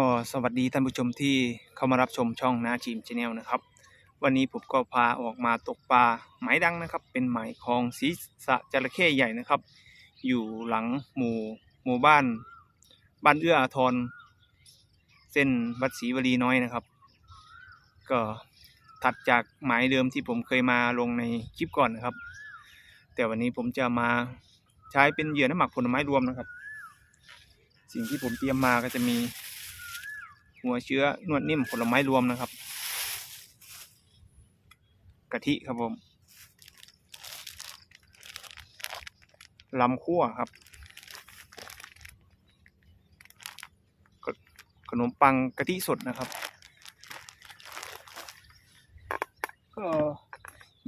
ก็สวัสดีท่านผู้ชมที่เข้ามารับชมช่องนาจีมชาแนลนะครับ วันนี้ผมก็พาออกมาตกปลาหมายดังนะครับ เป็นหมายคลองศีรษะจระเข้ใหญ่นะครับ อยู่หลังหมู่หมู่บ้าน บ้านเอื้ออาทร เส้นวัดศรีวลีน้อยนะครับ ก็ถัดจากหมายเดิมที่ผมเคยมาลงในคลิปก่อนนะครับ แต่วันนี้ผมจะมาใช้เป็นเหยื่อน้ำหมักผลไม้รวมนะครับ สิ่งที่ผมเตรียมมาก็จะมี หัวเชื้อนวดนิ่มผลไม้รวมนะครับ กะทิครับผมลำคั่วครับ ขนมปังกะทิสดนะครับ ก็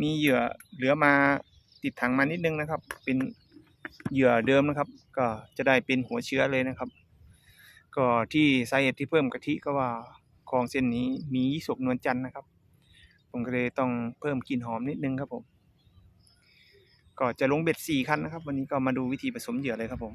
มีเหยื่อเหลือมาติดถังมานิดนึงนะครับ เป็นเหยื่อเดิมนะครับ ก็จะได้เป็นหัวเชื้อเลยนะครับ ก็ที่สาเหตุที่เพิ่มกะทิก็ว่าคลองเส้นนี้มียี่สกนวลจันทร์นะครับ ผมก็เลยต้องเพิ่มกลิ่นหอมนิดนึงครับผม ก็จะลงเบ็ดสี่คันนะครับ วันนี้ก็มาดูวิธีผสมเหยื่อเลยครับผม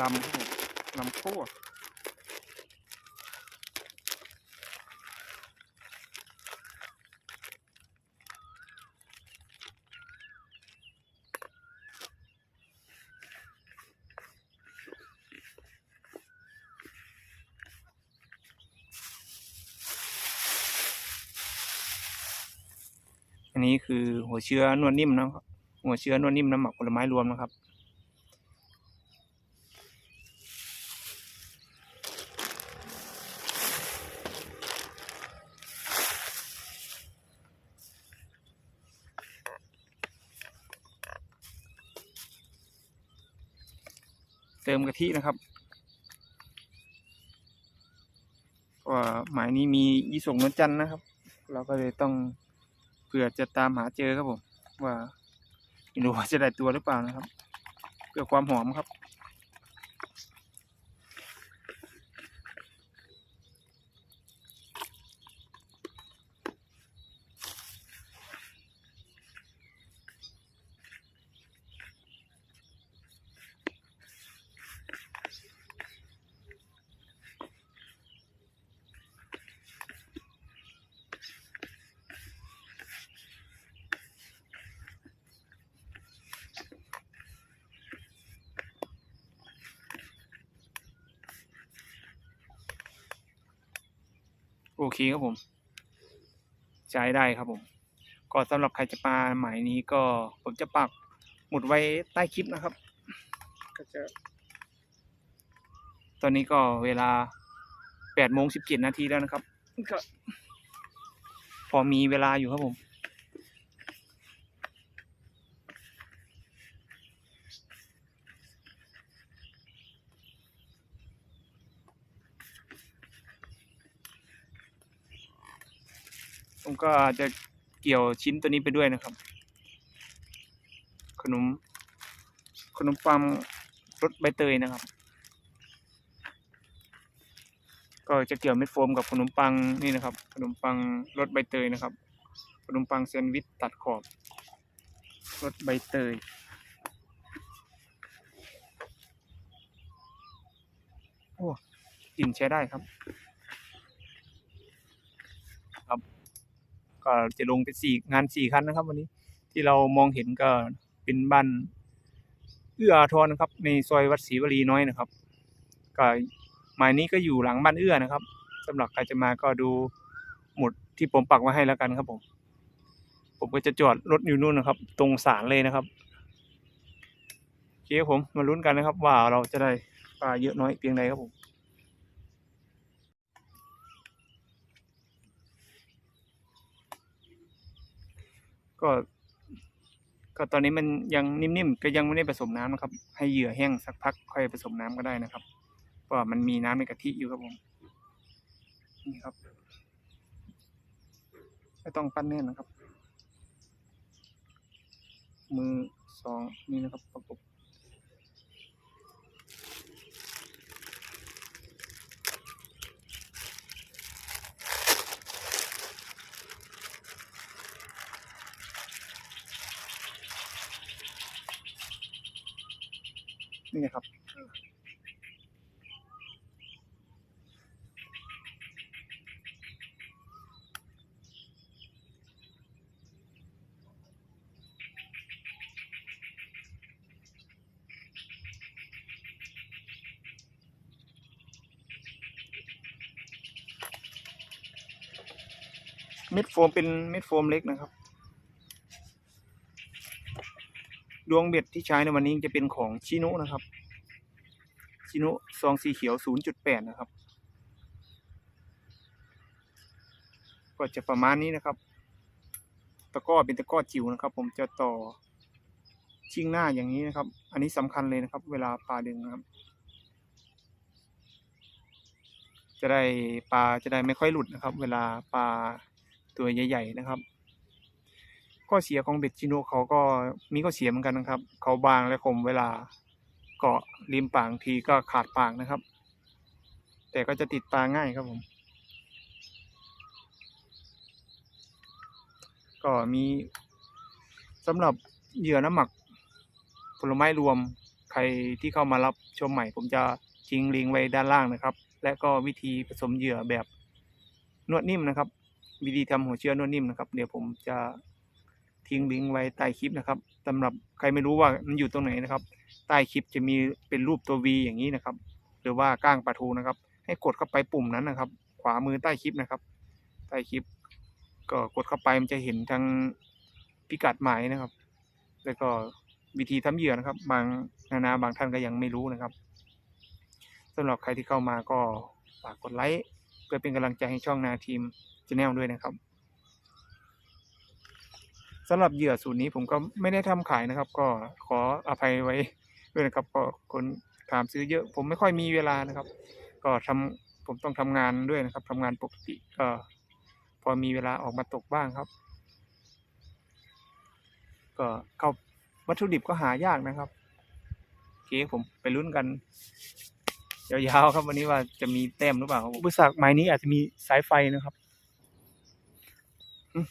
ลำลำคั่ว นนี้คือหัวเชื้อนวลนิ่มนะครับ หัวเชื้อนวลนิ่มน้ำหมักผลไม้รวมนะครับ เติมกะทินะครับว่าหมายนี้มียี่สกนวลจันทร์นะครับ เราก็เลยต้อง เผื่อจะตามหาเจอครับผม ว่าไม่รู้ว่าจะได้ตัวหรือเปล่านะครับ เพื่อความหอมครับ โอเคครับผมใช้ได้ครับผม ก็สำหรับใครจะมาหมายนี้ก็ผมจะปักหมุดไว้ใต้คลิปนะครับ ก็จะ ตอนนี้ก็เวลาแปดโมงสิบเจ็ดนาทีแล้วนะครับ ก็ พอมีเวลาอยู่ครับผม ผมก็จะเกี่ยวชิ้นตัวนี้ไปด้วยนะครับ ขนม ขนมปังรสใบเตยนะครับ ก็จะเกี่ยวเม็ดโฟมกับขนมปังนี่นะครับ ขนมปังรสใบเตยนะครับ ขนมปังแซนด์วิชตัดขอบรสใบเตยโอ้กลิ่นใช้ได้ครับ ก็จะลงไปสี่งานสี่คันนะครับ วันนี้ที่เรามองเห็นก็เป็นบ้านเอื้ออาทรนะครับ ในซอยวัดศรีวลีน้อยนะครับ ก็หมายนี้ก็อยู่หลังบ้านเอื้อนะครับสำหรับใครจะมาก็ดูหมุดที่ผมปักไว้ให้แล้วกันครับผม ผมก็จะจอดรถอยู่นู่นนะครับ ตรงศาลเลยนะครับโอเคครับผมมาลุ้นกันนะครับ ว่าเราจะได้ปลาเยอะน้อยเพียงใดครับผม ก็ ก็ตอนนี้มันยังนิ่มๆก็ยังไม่ได้ผสมน้ำนะครับ ให้เหยื่อแห้งสักพักค่อยผสมน้ำก็ได้นะครับเพราะมันมีน้ำในกะทิอยู่ครับผมนี่ครับไม่ต้องปั้นแน่นนะครับ มือสองนี่นะครับประกบ นี่ครับเม็ดโฟมเป็นเม็ดโฟมเล็กนะครับ ดวงเบ็ดที่ใช้ในวันนี้จะเป็นของชิโนนะครับชิโนซองสีเขียว 0.8 นะครับ ก็จะประมาณนี้นะครับ ตะก้อเป็นตะก้อจิ๋วนะครับ ผมจะต่อชิงหน้าอย่างนี้นะครับ อันนี้สำคัญเลยนะครับ เวลาปลาดึงนะครับ จะได้ปลาจะได้ไม่ค่อยหลุดนะครับ เวลาปลาตัวใหญ่ ๆ นะครับ ข้อเสียของเบ็ดจิโนเขาก็มีข้อเสียเหมือนกันนะครับ เขาบางและคมเวลาเกาะริมปากทีก็ขาดปากนะครับ แต่ก็จะติดปลาง่ายครับผม ก็มีสำหรับเหยื่อน้ำหมักผลไม้รวมใครที่เข้ามารับชมใหม่ ผมจะทิ้งลิงก์ไว้ด้านล่างนะครับ และก็วิธีผสมเหยื่อแบบนวดนิ่มนะครับ วิธีทำหัวเชื้อนวดนิ่มนะครับ เดี๋ยวผมจะ ทิ้งลิงก์ไว้ใต้คลิปนะครับสำหรับใครไม่รู้ว่ามันอยู่ตรงไหนนะครับ ใต้คลิปจะมีเป็นรูปตัว V อย่างนี้นะครับ หรือว่าก้างปลาทูนะครับ ให้กดเข้าไปปุ่มนั้นนะครับ ขวามือใต้คลิปนะครับ ใต้คลิป ก็กดเข้าไปมันจะเห็นทั้งพิกัดหมายนะครับ แล้วก็วิธีทำเหยื่อนะครับ บางนานาบางท่านก็ยังไม่รู้นะครับสำหรับใครที่เข้ามาก็ฝากกดไลค์เพื่อเป็นกำลังใจให้ช่องนาทีมชแนลด้วยนะครับ สำหรับเหยื่อสูตรนี้ผมก็ไม่ได้ทำขายนะครับ ก็ขออภัยไว้ด้วยนะครับ ก็คนถามซื้อเยอะ ผมไม่ค่อยมีเวลานะครับ ก็ทำผมต้องทำงานด้วยนะครับทำงานปกติก็พอมีเวลาออกมาตกบ้างครับ ก็เข้าวัตถุดิบก็หายากนะครับโอเคผมไปลุ้นกันยาวๆครับวันนี้ว่าจะมีแต้มหรือเปล่าอุปสรรคไม้นี้อาจจะมีสายไฟนะครับ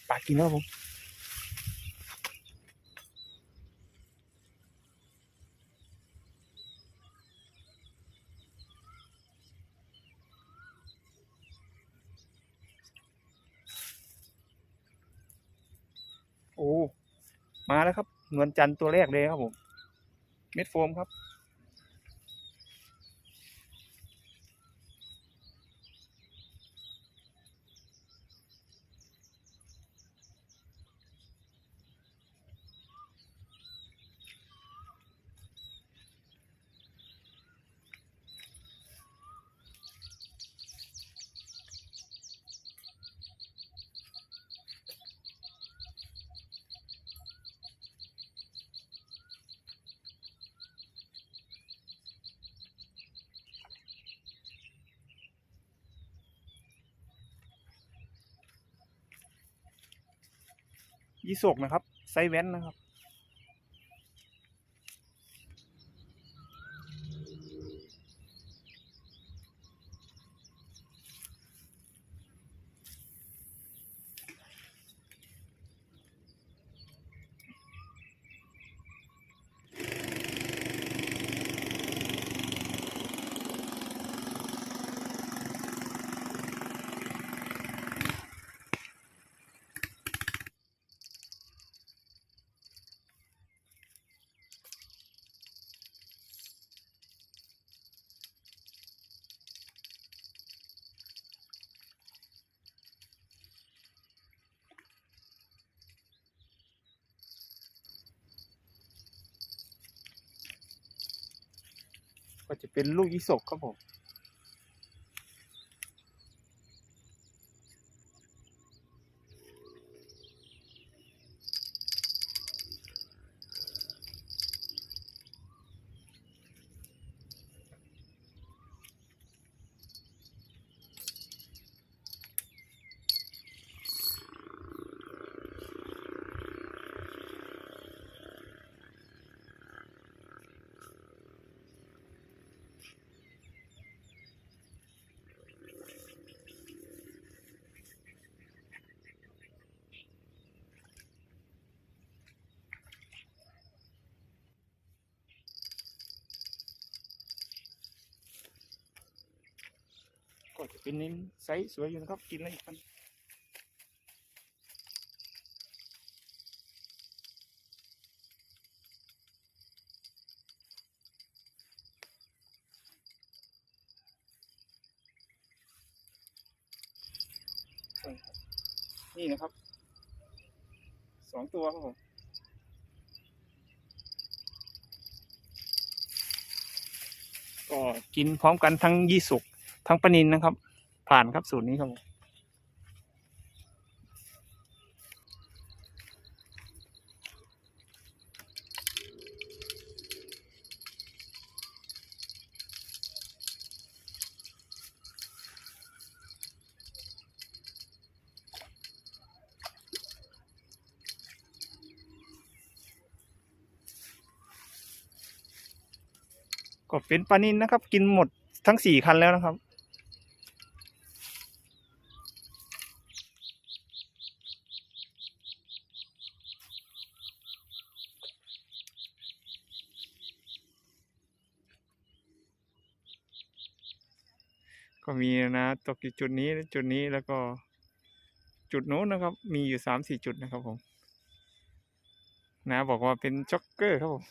ปาดกินแล้วผม โอ้ มา แล้วครับนวลจันทร์ตัวแรกเลยครับผม เม็ดโฟมครับ ยี่สกนะครับ ไซแว้นนะครับ ก็จะเป็นลูกยี่สกครับผม อ ก็จะเป็นเน้นไซส์สวยอยู่นะครับกินแล้วอีกพันนี่นะครับสองตัวครับผมก็กินพร้อมกันทั้งยี่สุก ทั้งปนินนะครับ ผ่านครับสูตรนี้ครับผมก็เป็นปลานินนะครับ กินหมดทั้งสี่คันแล้วนะครับ ก็มีนะ ตกอยู่จุดนี้จุดนี้แล้วก็จุดโน้นนะครับ มีอยู่สามสี่จุดนะครับผม นะบอกว่าเป็นจ็อกเกอร์ครับผม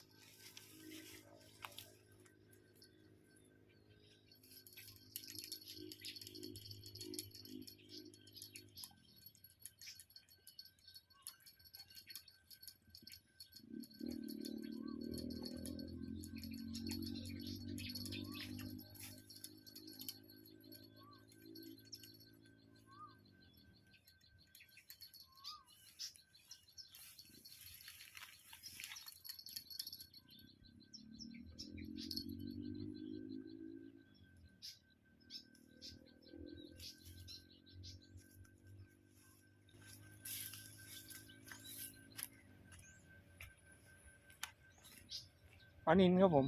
ปลานินครับผม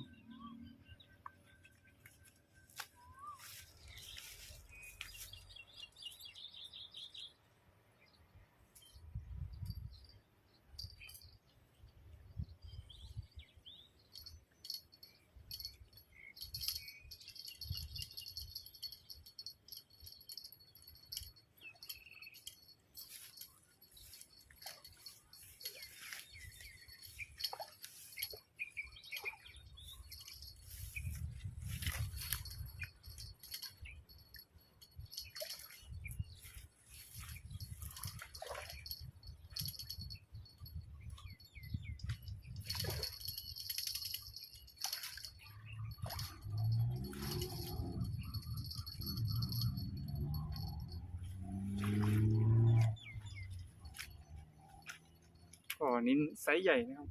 ็นินไซส์ใหญ่นะครับ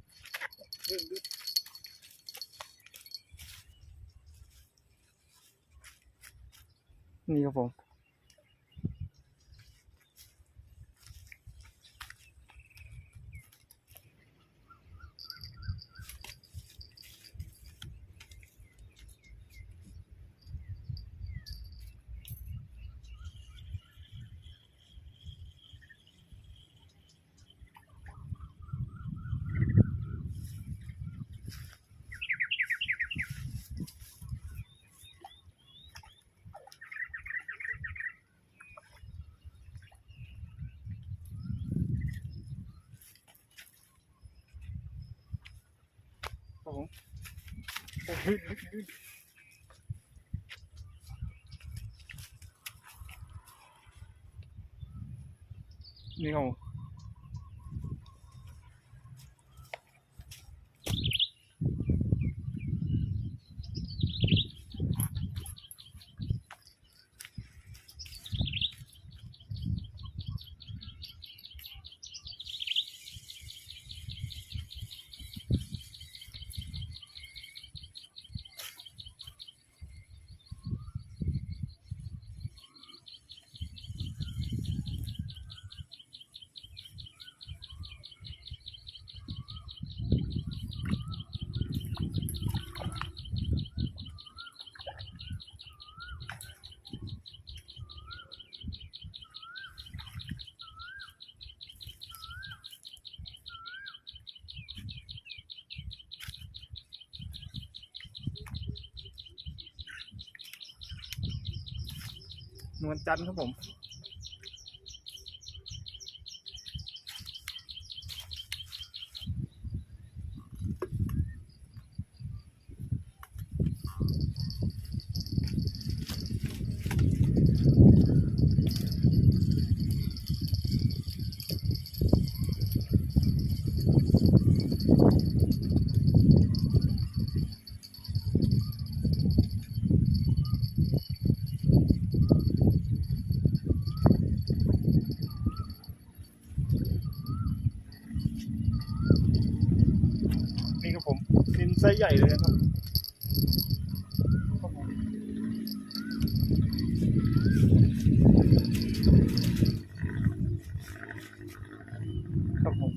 นี่ครับผม นี่เขา นวลจันทร์ครับผม นี่ครับผมเป็นไซส์ใหญ่เลยนะครับครับผมครับผม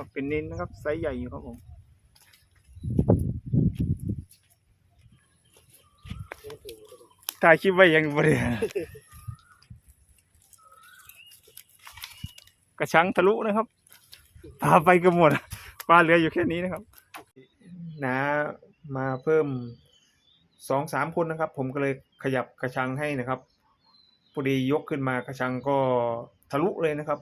ก็เป็นเน้นนะครับไซส์ใหญ่อยู่ครับผมถ่ายคลิปไว้ยังบริกระชังทะลุนะครับพาไปกันหมดปลาเหลืออยู่แค่นี้นะครับนะมาเพิ่มสองสามคนนะครับ ผมก็เลยขยับกระชังให้นะครับพอดียกขึ้นมากระชังก็ทะลุเลยนะครับ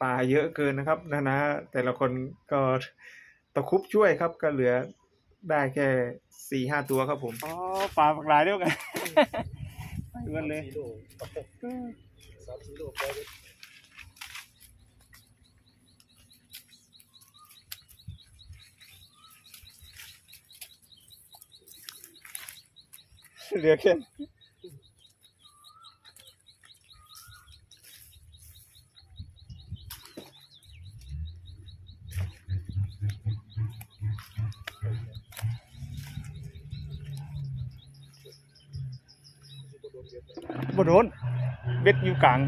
ปลาเยอะเกินนะครับนะนะแต่ละคนก็ตะครุบช่วยครับก็เหลือได้แค่สี่ห้าตัวครับผมอ๋อปลาปลาเดียวกันเพื่อนเลยสามสี่โลไปเลยเหลือแค่ บ่โดนเบ็ดอยู่กลาง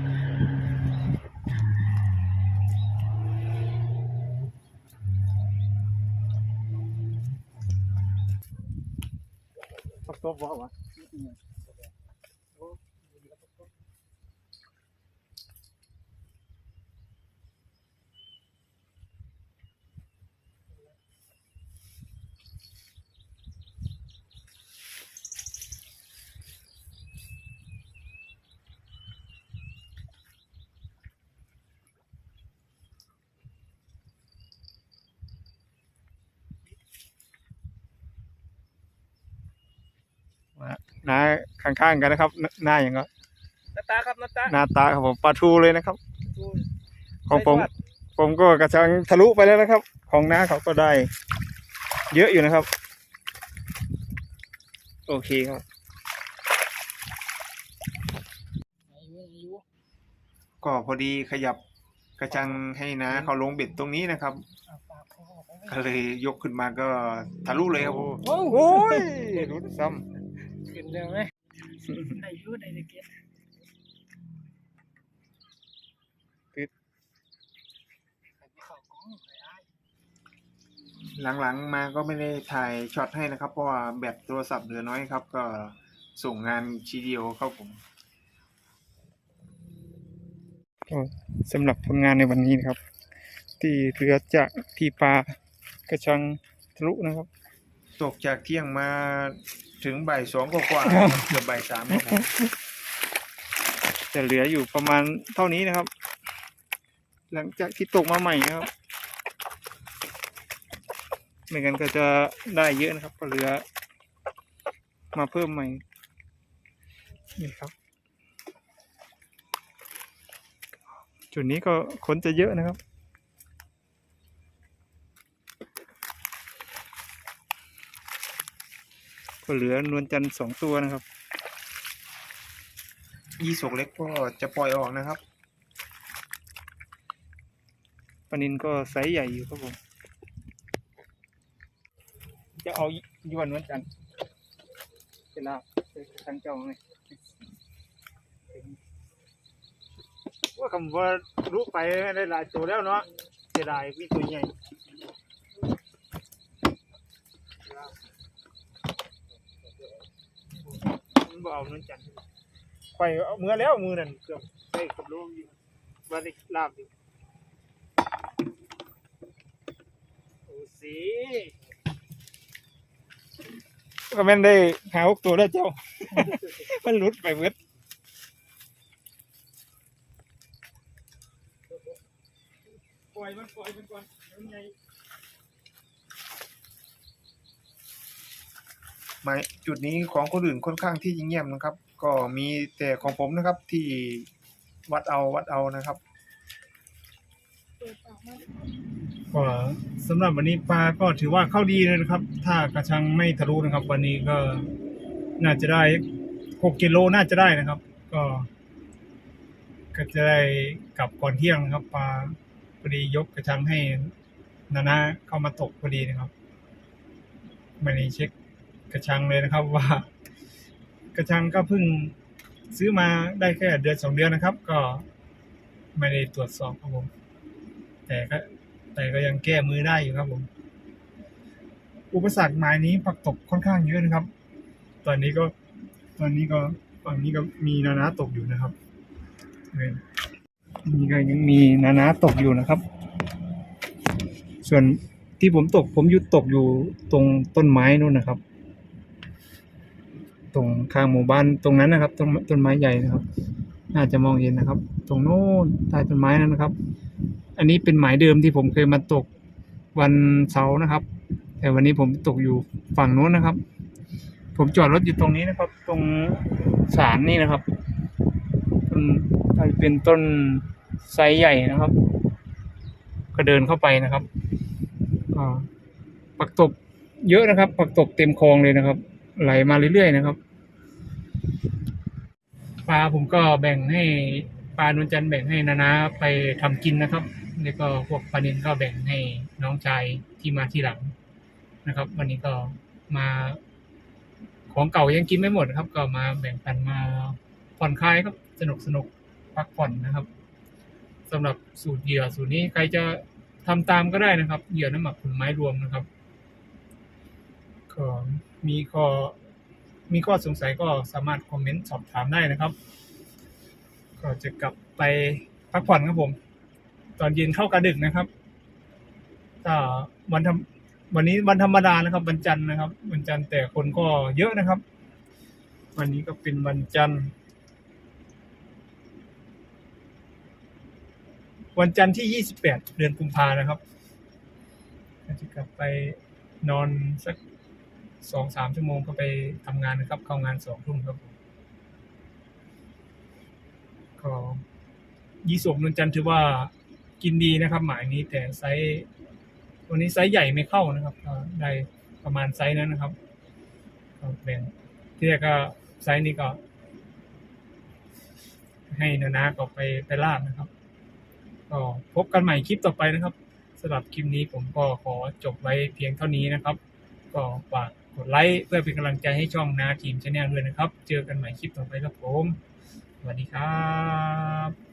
ปักตัวบ่วะนา ข้างๆกันนะครับ หน้าอย่างก็น้าตาครับน้าตาหน้าตาครับผมปลาทูเลยนะครับ ของผม ผมก็กระชังทะลุไปแล้วนะครับ ของน้าเขาก็ได้ เยอะอยู่นะครับ โอเคครับก็พอดีขยับกระชังให้น้าเขาลงเบ็ดตรงนี้นะครับ ก็เลยยกขึ้นมาก็ทะลุเลยครับผมโอ้ยรุดซ้ขึ้นเร็วไหม ได้อยูได้ตะเกียบำหลังๆมาก็ไม่ได้ถ่ายช็อตให้นะครับ เพราะว่าแบตโทรศัพท์เหลือน้อยครับ ก็ส่งงานชีเดียวครับผมก็สำหรับผลงานในวันนี้นะครับ ที่เรือจากที่ปลากระชังทะลุนะครับ ตกจากเที่ยงมา ถึงบ่ายสองกว่าๆเกือบบ่ายสามครับผมจะเหลืออยู่ประมาณเท่านี้นะครับ หลังจากที่ตกมาใหม่นะครับไม่งั้นก็จะได้เยอะนะครับก็เหลือ มาเพิ่มใหม่นี่ครับจจุดนี้ก็คนจะเยอะนะครับ ก็เหลือนวลจันทร์สองตัวนะครับ ยี่สกเล็กก็จะปล่อยออกนะครับปนินก็ไซส์ใหญ่อยู่ครับผม จะเอายวนนวลจันทร์เป็นลาบทางเจ้าไงว่าคำว่ารู้ไปได้หลายตัวแล้วเนาะเสียดายมีตัวใหญ่ มัน บ่เอานวลจันทร์ไปเอามือแล้วมือนั่นเกือบใส่กับโลงอยู่ว่าได้ลาบอยู่โอ้สิก็แม่นได้หาหกตัวแล้วเจ้า มันหลุดไปเบิดปล่อยมันปล่อยมันก่อนเดี๋ยวมันใหญ่ หมายจุดนี้ของคนอื่นค่อนข้างที่จะเงียบนะครับ ก็มีแต่ของผมนะครับที่วัดเอาวัดเอานะครับก็สำหรับวันนี้ปลาก็ถือว่าเข้าดีเลยนะครับ ถ้ากระชังไม่ทะลุนะครับ วันนี้ก็น่าจะได้หกกิโลน่าจะได้นะครับ ก็ ก็จะได้กลับก่อนเที่ยงนะครับปลาพอดียกกระชังให้นานาเข้ามาตกพอดีนะครับไม่ได้เช็ค กระชังเลยนะครับว่า กระชังก็เพิ่งซื้อมาได้แค่เดือนสองเดือนนะครับ ก็ไม่ได้ตรวจสอบครับผม แต่ก็แต่ก็ยังแก้มือได้อยู่ครับผม อุปสรรคหมายนี้ปักตกค่อนข้างเยอะนะครับ ตอนนี้ก็ตอนนี้ก็ฝั่งนี้ก็มีนานาตกอยู่นะครับเนี่ก็ยังมีนานาตกอยู่นะครับ ส่วนที่ผมตกผมอยุดตกอยู่ตรงต้นไม้นู่นนะครับ ตรงข้างหมู่บ้านตรงนั้นนะครับต้นต้นไม้ใหญ่นะครับ น่าจะมองเห็นนะครับ ตรงโน้นใต้ต้นไม้นั้นนะครับ อันนี้เป็นหมายเดิมที่ผมเคยมาตกวันเสาร์นะครับ แต่วันนี้ผมตกอยู่ฝั่งโน้นนะครับ ผมจอดรถอยู่ตรงนี้นะครับ ตรงศาลนี่นะครับต้นเป็นต้นไซใหญ่นะครับ ก็เดินเข้าไปนะครับปักตบเยอะนะครับ ปักตบเต็มคลองเลยนะครับ ไหลมาเรื่อยๆนะครับ ปลาผมก็แบ่งให้ปลานวลจันทร์แบ่งให้นานาไปทำกินนะครับ แล้วก็พวกปลานินก็แบ่งให้น้องชายที่มาที่หลังนะครับ วันนี้ก็มาของเก่ายังกินไม่หมดครับ ก็มาแบ่งปันมาผ่อนคลายครับสนุกสนุกพักผ่อนนะครับสำหรับสูตรเหยื่อสูตรนี้ใครจะทำตามก็ได้นะครับ เหยื่อน้ำหมักผลไม้รวมนะครับก็มีข้อ มีข้อสงสัยก็สามารถคอมเมนต์สอบถามได้นะครับ ก็จะกลับไปพักผ่อนครับผม ตอนเย็นเข้ากระดึกนะครับถ้าวันทำวันนี้วันธรรมดานะครับ วันจันทร์นะครับ วันจันทร์แต่คนก็เยอะนะครับ วันนี้ก็เป็นวันจันทร์วันจันทร์ที่ 28 เดือนกุมภานะครับจะกลับไปนอนสัก สองสามชั่วโมงก็ไปทำงานนะครับ เข้างานสองทุ่มครับผมก็ยี่สกนวลจันทร์ถือว่ากินดีนะครับ หมายนี้แต่ไซส์วันนี้ไซส์ใหญ่ไม่เข้านะครับได้ประมาณไซส์นั้นนะครับก็แบ่งที่แรกก็ไซส์นี้ก็ ให้นานาก็ไปไปลาบนะครับ ก็พบกันใหม่คลิปต่อไปนะครับสำหรับคลิปนี้ผมก็ขอจบไว้เพียงเท่านี้นะครับ ก็ฝาก กดไลค์เพื่อเป็นกำลังใจให้ช่องนาทีมชาแนลด้วยนะครับ เจอกันใหม่คลิปต่อไปครับผม สวัสดีครับ